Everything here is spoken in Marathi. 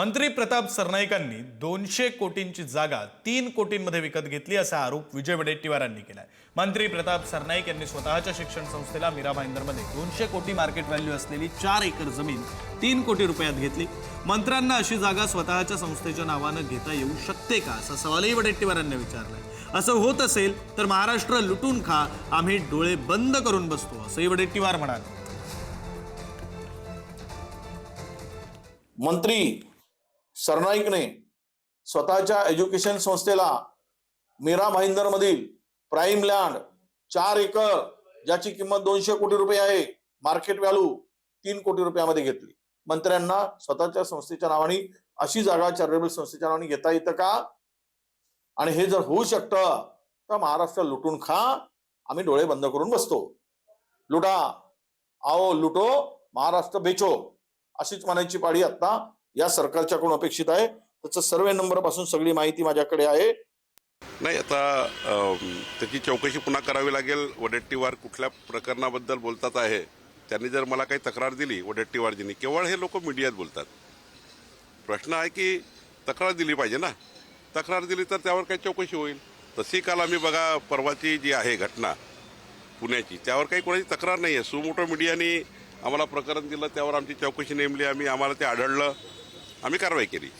मंत्री प्रताप सरनाईकांनी दोनशे कोटींची जागा तीन कोटींमध्ये विकत घेतली असा आरोप विजय वडेट्टीवारांनी केलाय. मंत्री प्रताप सरनाईक यांनी स्वतःच्या शिक्षण संस्थेला मीरा भाईंदरमध्ये दोनशे कोटी मार्केट व्हॅल्यू असलेली चार एकर जमीन तीन कोटी रुपयात घेतली. मंत्र्यांना अशी जागा स्वतःच्या संस्थेच्या नावानं घेता येऊ शकते का असा सवालही वडेट्टीवारांनी विचारलाय. असं होत असेल तर महाराष्ट्र लुटून खा आम्ही डोळे बंद करून बसतो असंही वडेट्टीवार म्हणाले. मंत्री सरनाईकने स्वतःच्या एज्युकेशन संस्थेला मीरा भाईंदरमधील प्राईम लँड चार एकर ज्याची किंमत दोनशे कोटी रुपये आहे मार्केट व्हॅल्यू तीन कोटी रुपयामध्ये घेतली. मंत्र्यांना स्वतःच्या संस्थेच्या नावाने अशी जागा चॅरिटेबल संस्थेच्या नावाने घेता येतं का? आणि हे जर होऊ शकतं तर महाराष्ट्र लुटून खा आम्ही डोळे बंद करून बसतो. लुटा आओ लुटो महाराष्ट्र बेचो अशीच म्हणायची पाळी आता या सरकारच्याकडून अपेक्षित आहे. त्याचं सर्वे नंबरपासून सगळी माहिती माझ्याकडे आहे. नाही आता त्याची चौकशी पुन्हा करावी लागेल. वडेट्टीवार कुठल्या प्रकरणाबद्दल बोलतात आहे त्यांनी जर मला काही तक्रार दिली वडेट्टीवारजींनी केवळ हे लोक मीडियात बोलतात. प्रश्न आहे की तक्रार दिली पाहिजे ना? तक्रार दिली तर त्यावर काही चौकशी होईल. तशी काल आम्ही बघा परवाची जी आहे घटना पुण्याची त्यावर काही कोणाची तक्रार नाही आहे सुमोटो मीडियाने आम्हाला प्रकरण दिलं त्यावर आमची चौकशी नेमली आम्ही आम्हाला ते आढळलं. आम्ही कारवाई केली.